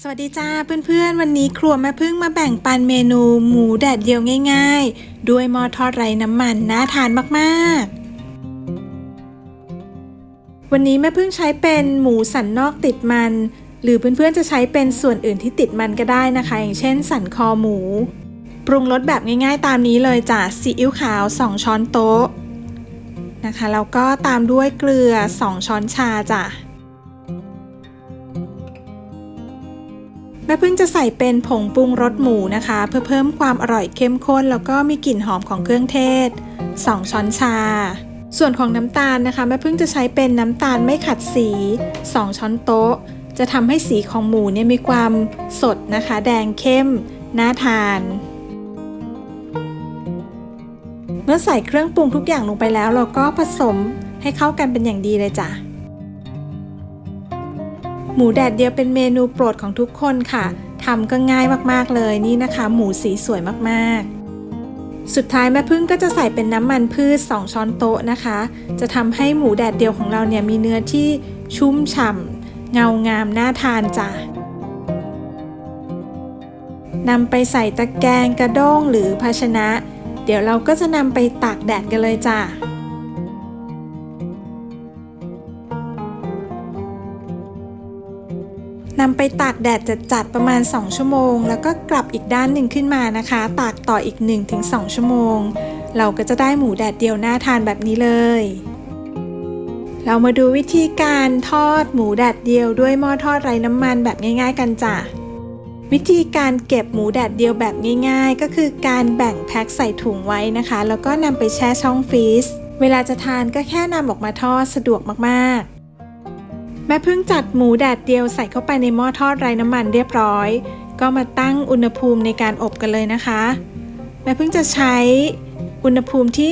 สวัสดีจ้าเพื่อนๆ วันนี้ครัวแม่พึ่งมาแบ่งปันเมนูหมูแดดเดียวง่าย ๆ ด้วยหม้อทอดไร้น้ำมันน่าทานมากๆ วันนี้แม่พึ่งใช้เป็นหมูสันนอกติดมัน หรือเพื่อนๆจะใช้เป็นส่วนอื่นที่ติดมันก็ได้นะคะ อย่างเช่นสันคอหมู ปรุงรสแบบง่ายๆ ตามนี้เลยจ้ะซีอิ๊วขาว 2 ช้อนโต๊ะนะคะแล้วก็ตามด้วยเกลือ 2 ช้อนชาจ้ะ แม่พึ่งจะใส่เป็นผงปรุงรสหมูนะคะ เพื่อเพิ่มความอร่อยเข้มข้น แล้วก็มีกลิ่นหอมของเครื่องเทศ 2 ช้อนชา ส่วนของน้ำตาลนะคะแม่พึ่งจะใช้เป็นน้ำตาลไม่ขัดสี 2 ช้อนโต๊ะ จะทำให้สีของหมูเนี่ยมีความสดนะคะ แดงเข้มน่าทาน เมื่อใส่เครื่องปรุงทุกอย่างลงไปแล้ว เราก็ผสมให้เข้ากันเป็นอย่างดีเลยจ้ะ หมูแดดเดียวเป็นเมนูโปรดของทุกคนค่ะทำก็ง่ายมากๆเลยนี่นะคะ หมูสีสวยมากๆ สุดท้ายแม่พึ่งก็จะใส่เป็นน้ำมันพืช 2 ช้อนโต๊ะนะคะ จะทำให้หมูแดดเดียวของเราเนี่ยมีเนื้อที่ชุ่มฉ่ำเงางามน่าทานจ้ะนำไปใส่ตะแกรงกระด้งหรือภาชนะ เดี๋ยวเราก็จะนำไปตากแดดกันเลยจ้ะ นำไปตากแดดจัดๆประมาณ 2 ชั่วโมง แล้วก็กลับอีกด้านหนึ่งขึ้นมานะคะ ตากต่ออีก 1-2 ชั่วโมง เราก็จะได้หมูแดดเดียวน่าทานแบบนี้เลย เรามาดูวิธีการทอดหมูแดดเดียวด้วยหม้อทอดไร้น้ำมันแบบง่าย ๆ กันจ้ะวิธีการเก็บหมูแดดเดียวแบบง่าย ๆ ก็คือการแบ่งแพ็คใส่ถุงไว้นะคะ แล้วก็นำไปแช่ช่องฟรีซเวลาจะทานก็แค่นำออกมาทอดสะดวกมากๆ แม่พิ่งจัดหมูแดดเดียวใส่เข้าไปในหม้อทอดไร้น้ำมันเรียบร้อย ก็มาตั้งอุณหภูมิในการอบกันเลยนะคะ แม่พิ่งจะใช้อุณหภูมิที่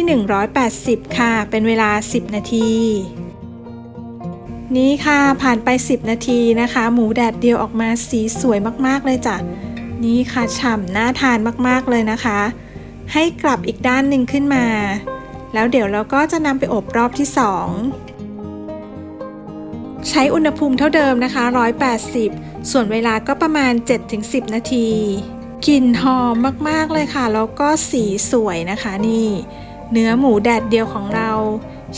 180 ค่ะ เป็นเวลา 10 นาที นี่ค่ะผ่านไป 10 นาทีนะคะ หมูแดดเดียวออกมาสีสวยมากๆเลยจ้ะนี่ค่ะฉ่ำน่าทานมากๆเลยนะคะ ให้กลับอีกด้านหนึ่งขึ้นมา แล้วเดี๋ยวเราก็จะนำไปอบรอบที่ 2 ใช้อุณหภูมิเท่าเดิมนะคะ 180 ส่วนเวลาก็ประมาณ 7-10 นาที กลิ่นหอมมากๆเลยค่ะ แล้วก็สีสวยนะคะนี่ เนื้อหมูแดดเดียวของเรา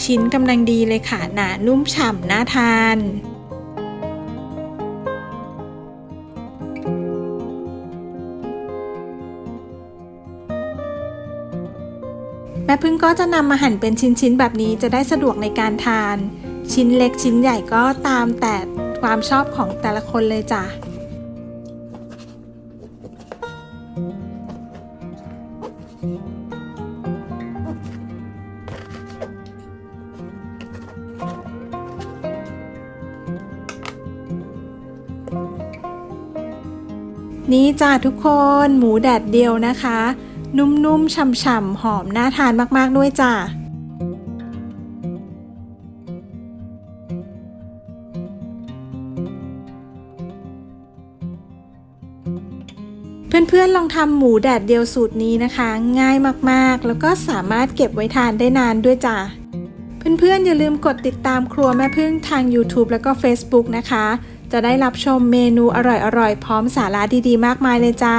ชิ้นกำลังดีเลยค่ะ หนานุ่มฉ่ำน่าทานแม่พึ่งก็จะนำมาหั่นเป็นชิ้นๆ แบบนี้จะได้สะดวกในการทาน ชิ้นเล็กชิ้นใหญ่ก็ตามแต่ความชอบของแต่ละคนเลยจ้ะนี่จ้าทุกคนหมูแดดเดียวนะคะ นุ่มๆฉ่ำๆหอมน่าทานมากๆด้วยจ้า เพื่อนๆลองทำหมูแดดเดียวสูตรนี้นะคะ ง่ายมากๆ แล้วก็สามารถเก็บไว้ทานได้นานด้วยจ้าเพื่อนๆอย่าลืมกดติดตามครัวแม่พึ่งทาง YouTube แล้วก็ Facebook นะคะ จะได้รับชมเมนูอร่อยๆ พร้อมสาระดีๆ มากมายเลยจ้า